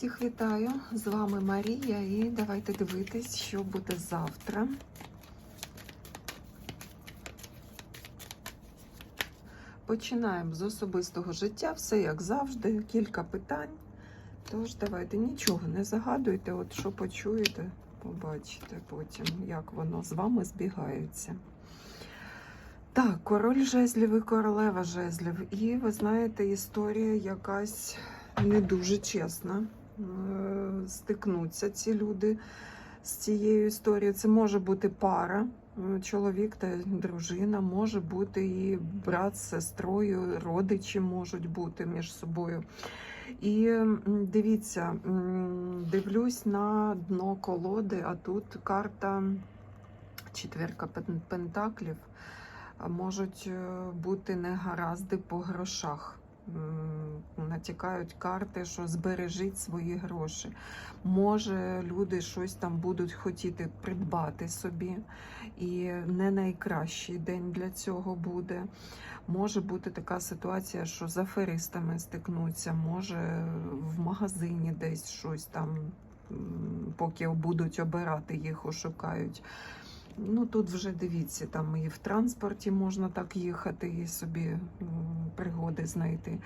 Всіх вітаю! З вами Марія, і давайте дивитись, що буде завтра. Починаємо з особистого життя, все як завжди, кілька питань. Тож, давайте нічого не загадуйте, от що почуєте, побачите потім, як воно з вами збігається. Так, король жезлів і королева жезлів. І ви знаєте, історія якась не дуже чесна. Е, Стикнуться ці люди з цією історією. Це може бути пара, е, чоловік та дружина, може бути і брат з сестрою, родичі можуть бути між собою. І дивіться, дивлюсь на дно колоди, а тут карта четвірка пен- пентаклів. Можуть е, бути негаразди по грошах. Натякають карти, що збережіть свої гроші. Може, люди щось там будуть хотіти придбати собі, і не найкращий день для цього буде. Може бути така ситуація, що з аферистами стикнуться, може в магазині десь щось там, поки будуть обирати їх, ошукають. Ну тут вже дивіться, там і в транспорті можна так їхати і собі пригоди знайти.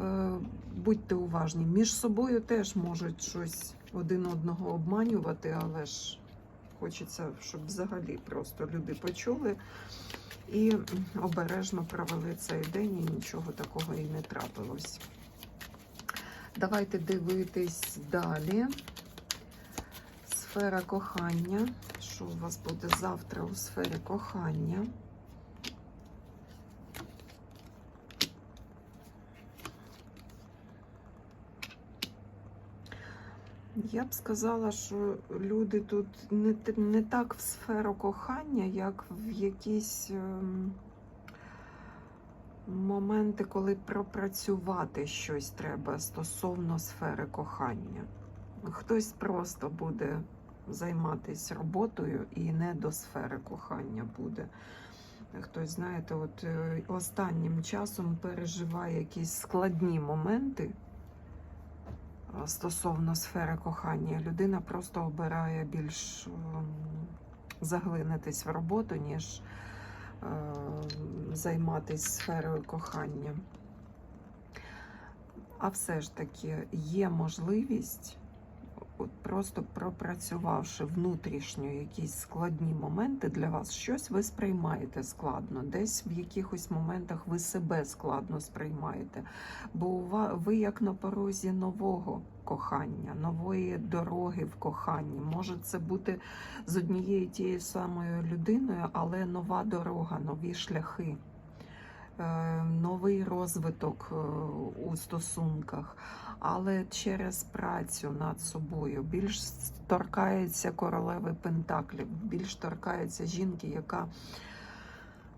Е, Будьте уважні. Між собою теж можуть щось один одного обманювати, але ж хочеться, щоб взагалі просто люди почули і обережно провели цей день, і нічого такого і не трапилось. Давайте дивитись далі. Сфера кохання. Що у вас буде завтра у сфері кохання? Я б сказала, що люди тут не, не так в сферу кохання, як в якісь ем, моменти, коли пропрацювати щось треба стосовно сфери кохання. Хтось просто буде займатися роботою і не до сфери кохання буде. Хтось, знаєте, от е, останнім часом переживає якісь складні моменти стосовно сфери кохання. Людина просто обирає більш ем, заглинитись в роботу, ніж е, займатися сферою кохання. А все ж таки є можливість, от просто пропрацювавши внутрішньо якісь складні моменти для вас, щось ви сприймаєте складно, десь в якихось моментах ви себе складно сприймаєте. Бо ви як на порозі нового кохання, нової дороги в коханні. Може це бути з однією тією самою людиною, але нова дорога, нові шляхи. Е, Новий розвиток е, у стосунках, але через працю над собою більш торкається королеви Пентаклів, більш торкається жінки, яка,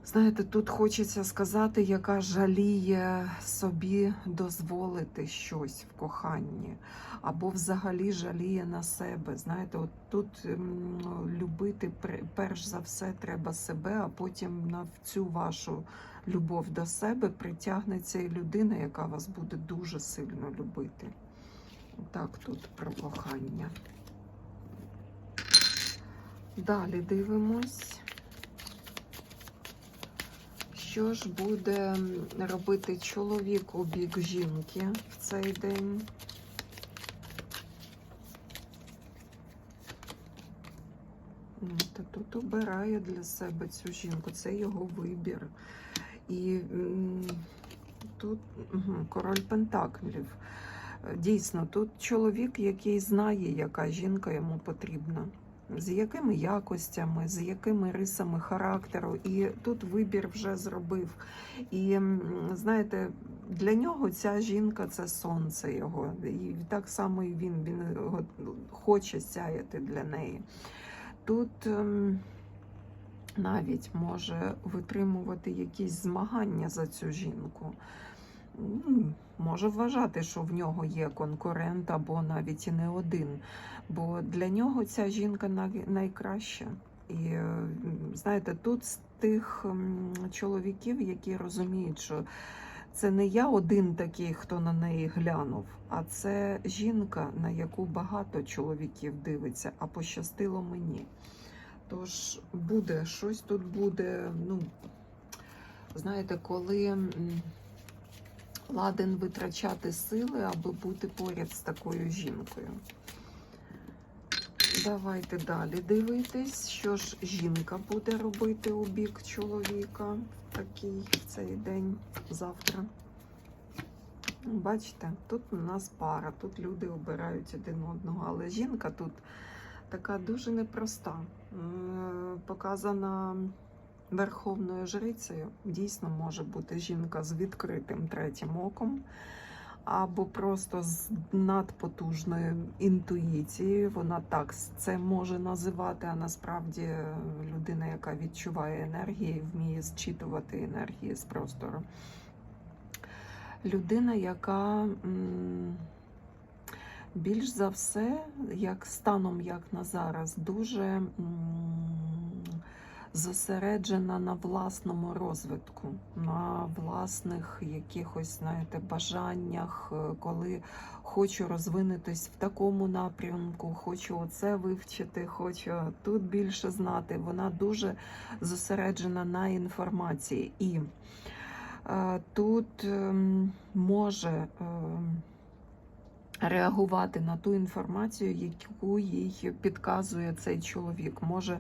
знаєте, тут хочеться сказати, яка жаліє собі дозволити щось в коханні, або взагалі жаліє на себе. Знаєте, от тут любити перш за все треба себе, а потім на цю вашу любов до себе притягнеться і людина, яка вас буде дуже сильно любити. Так, тут про кохання. Далі дивимось. Що ж буде робити чоловік у бік жінки в цей день? Ну, тут обирає для себе цю жінку, це його вибір. І тут король Пентаклів. Дійсно, тут чоловік, який знає, яка жінка йому потрібна, з якими якостями, з якими рисами характеру. І тут вибір вже зробив. І знаєте, для нього ця жінка це сонце його. І так само і він, він хоче сяяти для неї. Тут. ем, навіть може витримувати якісь змагання за цю жінку. Може вважати, що в нього є конкурент або навіть і не один. Бо для нього ця жінка най- найкраща. І е, знаєте, тут з тих чоловіків, які розуміють, що це не я один такий, хто на неї глянув, а це жінка, на яку багато чоловіків дивиться, а пощастило мені. Тож буде, щось тут буде. Ну, знаєте, коли ладен витрачати сили, аби бути поряд з такою жінкою. Давайте далі дивитись, що ж жінка буде робити у бік чоловіка такий в цей день завтра. Бачите, тут у нас пара, тут люди обирають один одного, але жінка тут така дуже непроста. Показана верховною жрицею. Дійсно може бути жінка з відкритим третім оком або просто з надпотужною інтуїцією. Вона так це може називати, а насправді е, людина, яка відчуває енергії, вміє зчитувати енергії з простору. Людина, яка більш за все, як станом, як на зараз, дуже зосереджена на власному розвитку, на власних якихось, знаєте, бажаннях, е, коли хочу розвинутись в такому напрямку, хочу оце вивчити, хочу тут більше знати. Вона дуже зосереджена на інформації. І е, тут ем, може. ем, реагувати на ту інформацію, яку їй підказує цей чоловік. Може,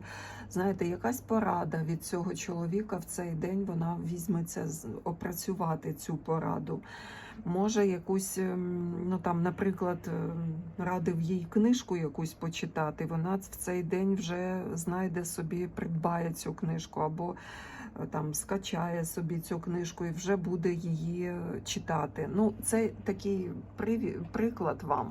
знаєте, якась порада від цього чоловіка в цей день вона візьметься опрацювати цю пораду. Може, якусь, ем, ну там, наприклад, ем, радив їй книжку якусь почитати. Вона в цей день вже знайде собі, придбає цю книжку або е, там скачає собі цю книжку і вже буде її е, читати. Ну, це такий приклад вам,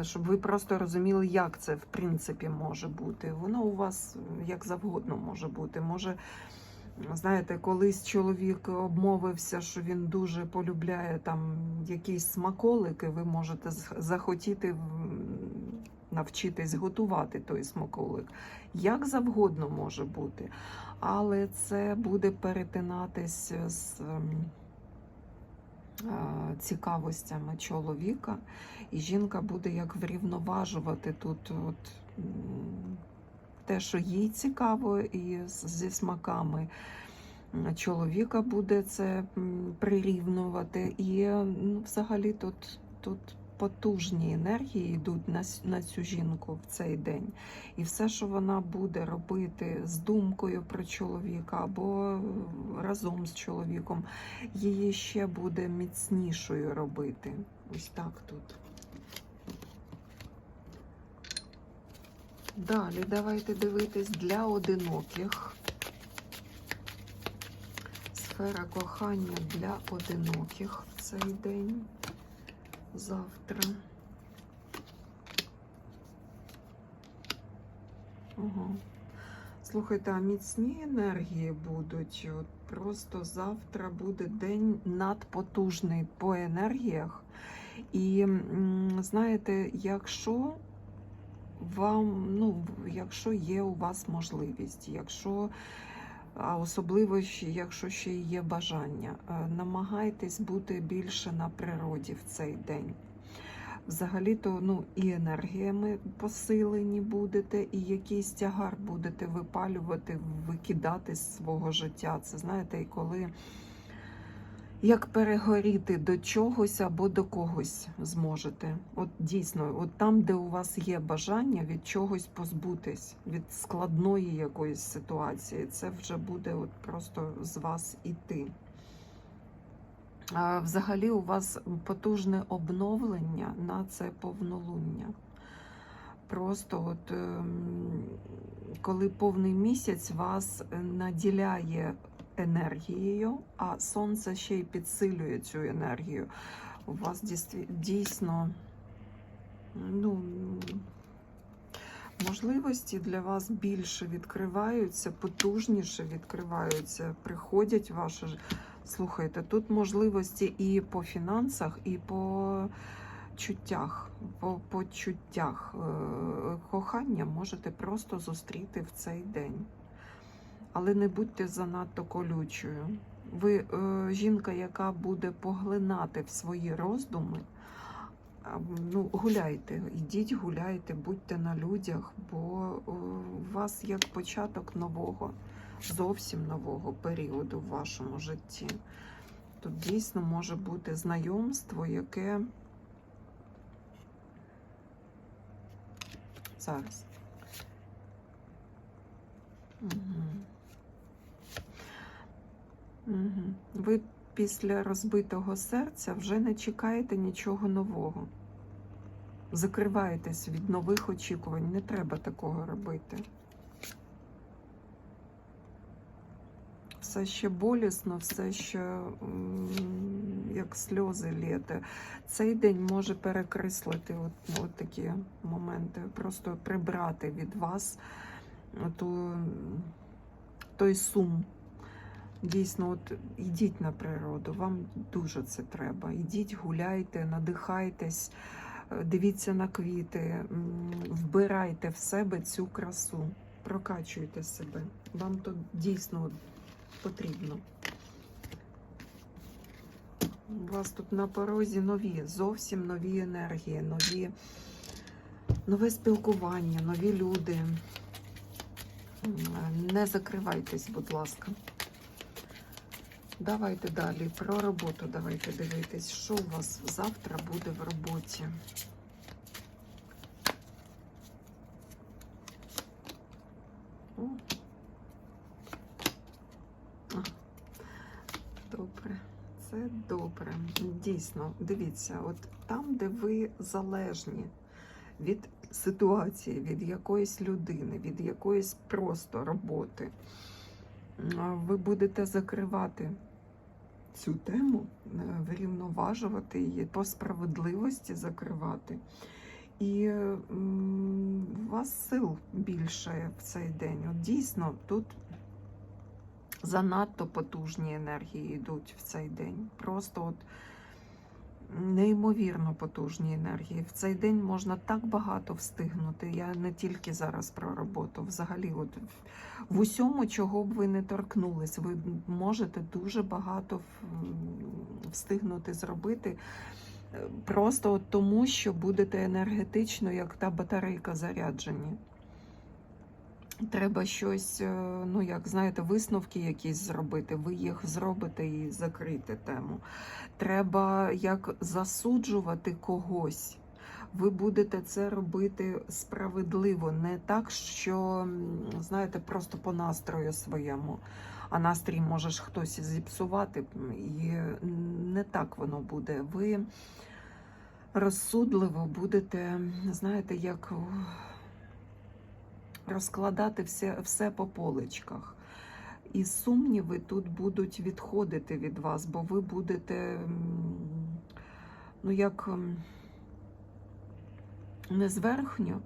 е, щоб ви просто розуміли, як це в принципі може бути. Воно у вас е, як завгодно може бути. Може, знаєте, колись чоловік обмовився, що він дуже полюбляє там якісь смаколики, ви можете захотіти навчитись готувати той смаколик. Як завгодно може бути. Але це буде перетинатись з ем, цікавостями чоловіка, і жінка буде як врівноважувати тут от, те, що їй цікаво, і зі смаками. Чоловіка буде це м, прирівнювати. І ну, взагалі тут, тут потужні енергії йдуть на, на цю жінку в цей день. І все, що вона буде робити з думкою про чоловіка або разом з чоловіком, її ще буде міцнішою робити. Ось так тут. Далі давайте дивитись для одиноких. Сфера кохання для одиноких в цей день. Завтра. Ага. Слухайте, а міцні енергії будуть. От просто завтра буде день надпотужний по енергіях. І знаєте, якщо вам, ну, якщо є у вас можливість, якщо а особливо, якщо ще є бажання, е, намагайтесь бути більше на природі в цей день. Взагалі-то ну, і енергіями посилені будете, і якийсь тягар будете випалювати, викидати з свого життя. Це знаєте, і коли як перегоріти до чогось або до когось зможете. От дійсно, от там, де у вас є бажання від чогось позбутись, від складної якоїсь ситуації, це вже буде от просто з вас іти. А взагалі у вас потужне обновлення на це повнолуння. Просто от ем, коли повний місяць вас наділяє енергією, а сонце ще й підсилює цю енергію. У вас дійсно ну, можливості для вас більше відкриваються, потужніше відкриваються, приходять в ваше ж- Слухайте, тут можливості і по фінансах, і по чуттях, по почуттях. Е, Кохання можете просто зустріти в цей день. Але не будьте занадто колючою. Ви е, жінка, яка буде поглинати в свої роздуми. Ну, гуляйте, ідіть, гуляйте, будьте на людях, бо е, у вас як початок нового, зовсім нового періоду в вашому житті. Тут дійсно може бути знайомство, яке зараз. Угу. Ви після розбитого серця вже не чекаєте нічого нового. Закриваєтесь від нових очікувань. Не треба такого робити. Все ще болісно, все ще як сльози літе. Цей день може перекреслити от, от такі моменти, просто прибрати від вас ту, той сум. Дійсно, от ідіть на природу, вам дуже це треба. Ідіть, гуляйте, надихайтесь, е, дивіться на квіти, вбирайте в себе цю красу, прокачуйте себе. Вам то дійсно потрібно. У вас тут на порозі нові, зовсім нові енергії, нові, нове спілкування, нові люди. Не закривайтесь, будь ласка. Давайте далі про роботу. Давайте дивитись, що у вас завтра буде в роботі. Добре, це добре. Дійсно, дивіться, от там, де ви залежні від ситуації, від якоїсь людини, від якоїсь просто роботи, ви будете закривати цю тему, вирівноважувати її, по справедливості закривати. І у вас сил більше в цей день. От дійсно, тут занадто потужні енергії йдуть в цей день. Просто от неймовірно потужні енергії. В цей день можна так багато встигнути. Я не тільки зараз про роботу, взагалі, от в- усьому, чого б ви не торкнулись, ви можете дуже багато встигнути зробити. Просто тому, що будете енергетично, як та батарейка заряджені. Треба щось, е, ну як знаєте, висновки якісь зробити. Ви їх зробите і закрите тему. Треба як засуджувати когось. Ви будете це робити справедливо, не так, що знаєте, просто по настрою своєму. А настрій можеш хтось зіпсувати, і не так воно буде. Ви розсудливо будете, знаєте, як розкладати все, все по поличках. І сумніви тут будуть відходити від вас, бо ви будете, ну як не зверхньо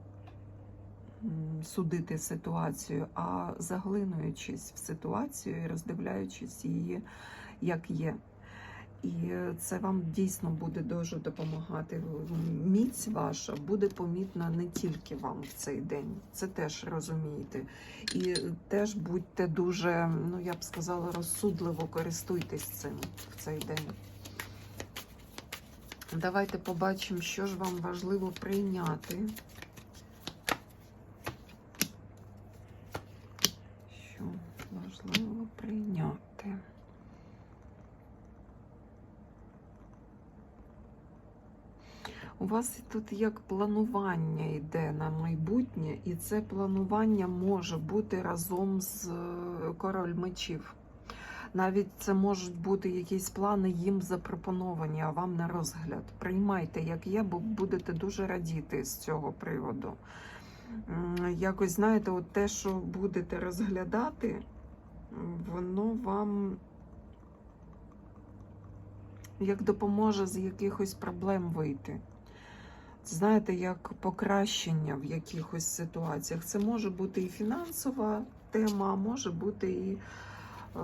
судити ситуацію, а заглинуючись в ситуацію і роздивляючись її, як є. І це вам дійсно буде дуже допомагати. Міць ваша буде помітна не тільки вам в цей день. Це теж розумієте. І теж будьте дуже, ну я б сказала, розсудливо користуйтесь цим в цей день. Давайте побачимо, що ж вам важливо прийняти. Що важливо прийняти. У вас тут як планування йде на майбутнє, і це планування може бути разом з е, король мечів. Навіть це можуть бути якісь плани їм запропоновані, а вам на розгляд. Приймайте, як є, бо будете дуже радіти з цього приводу. Якось, знаєте, от те, що будете розглядати, воно вам як допоможе з якихось проблем вийти. Знаєте, як покращення в якихось ситуаціях. Це може бути і фінансова тема, може бути і е,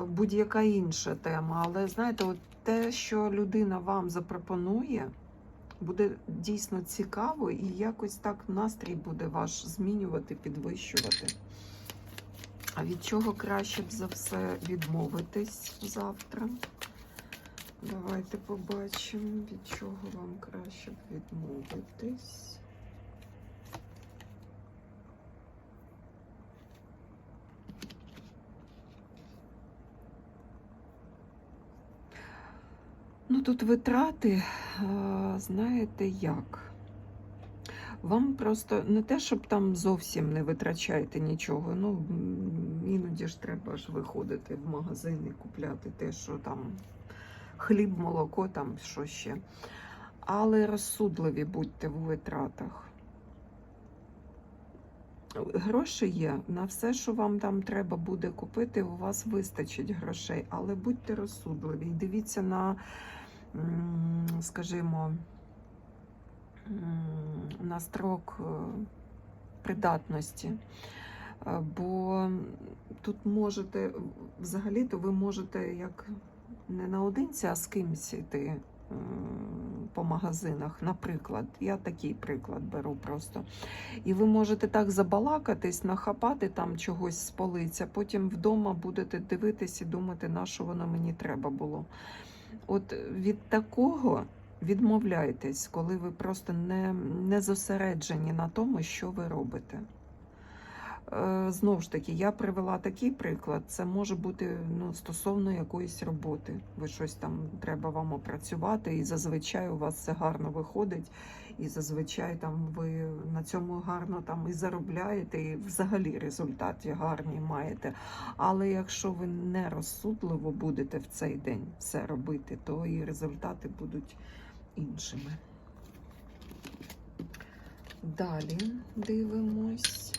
будь-яка інша тема. Але знаєте, от те, що людина вам запропонує, буде дійсно цікаво і якось так настрій буде ваш змінювати, підвищувати. А від чого краще б за все відмовитись завтра? Давайте побачимо, від чого вам краще б відмовитись. Ну, тут витрати, е, знаєте як? Вам просто не те, щоб там зовсім не витрачаєте нічого. Ну, іноді ж треба ж виходити в магазин і купляти те, що там хліб, молоко, там що ще. Але розсудливі будьте в витратах. Гроші є на все, що вам там треба буде купити, у вас вистачить грошей, але будьте розсудливі і дивіться на, скажімо, на строк е, придатності. Е, Бо тут можете, взагалі-то ви можете як не наодинці, а з кимось йти по магазинах. Наприклад, я такий приклад беру просто. І ви можете так забалакатись, нахапати там чогось з полиця, потім вдома будете дивитись і думати, на що воно мені треба було. От від такого відмовляйтесь, коли ви просто не, не зосереджені на тому, що ви робите. Е, Знову ж таки, я привела такий приклад. Це може бути ну, стосовно якоїсь роботи. Ви щось там треба вам опрацювати, і зазвичай у вас це гарно виходить, і зазвичай там ви на цьому гарно там і заробляєте, і взагалі результати гарні маєте. Але якщо ви не розсудливо будете в цей день все робити, то і результати будуть іншими. Далі дивимось.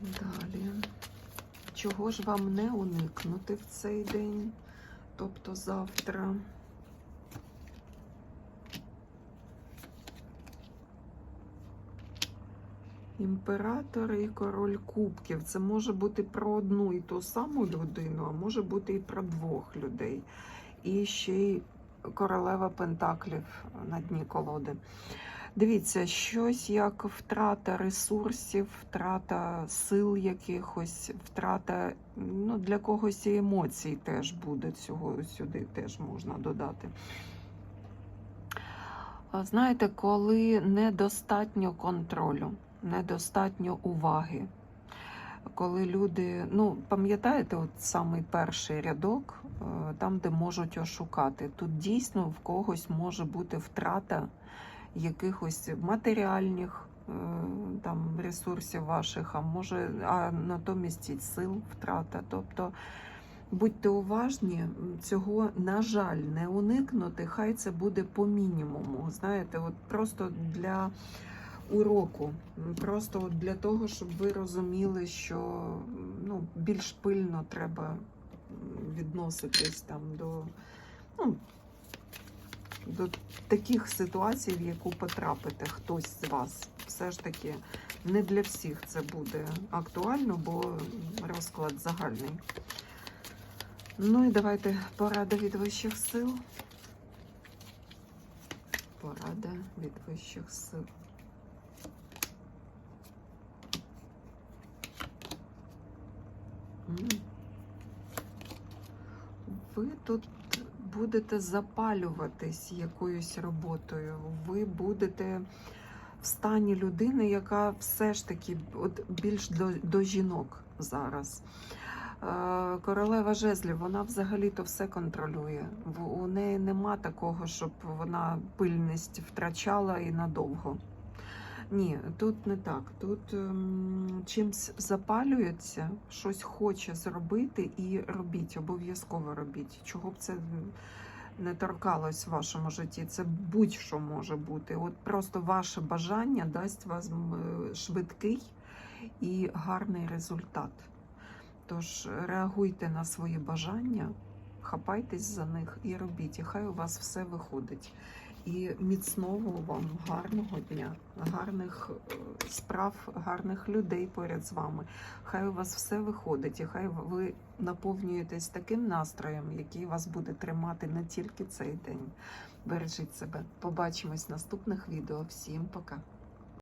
Далі. Чого ж вам не уникнути в цей день, тобто завтра? Імператор і король кубків. Це може бути про одну і ту саму людину, а може бути і про двох людей. І ще й королева Пентаклів на дні колоди. Дивіться, щось як втрата ресурсів, втрата сил якихось, втрата ну, для когось і емоцій теж буде цього сюди теж можна додати. Знаєте, коли недостатньо контролю, недостатньо уваги. Коли люди, ну пам'ятаєте, от самий перший рядок, е, там, де можуть ошукати, тут дійсно в когось може бути втрата якихось матеріальних е, там ресурсів ваших, а може, а натомість і сил втрата. Тобто будьте уважні, цього, на жаль, не уникнути, хай це буде по мінімуму. Знаєте, от просто для уроку, просто для того, щоб ви розуміли, що ну, більш пильно треба відноситись там до. Ну, до таких ситуацій, в яку потрапите хтось з вас. Все ж таки не для всіх це буде актуально, бо розклад загальний. Ну і давайте порада від вищих сил. Порада від вищих сил. Ви тут будете запалюватись якоюсь роботою. Ви будете в стані людини, яка все ж таки от більш до, до жінок зараз. Е, Королева жезлів, вона взагалі-то все контролює. У неї нема такого, щоб вона пильність втрачала і надовго. Ні, тут не так. Тут ем, чимсь запалюється, щось хоче зробити і робіть, обов'язково робіть. Чого б це не торкалось в вашому житті, це будь-що може бути. От просто ваше бажання дасть вам е, швидкий і гарний результат. Тож реагуйте на свої бажання, хапайтесь за них і робіть, і хай у вас все виходить. І міцного вам гарного дня, гарних е, справ, гарних людей поряд з вами. Хай у вас все виходить, і хай ви наповнюєтесь таким настроєм, який вас буде тримати не тільки цей день. Бережіть себе. Побачимось в наступних відео. Всім пока.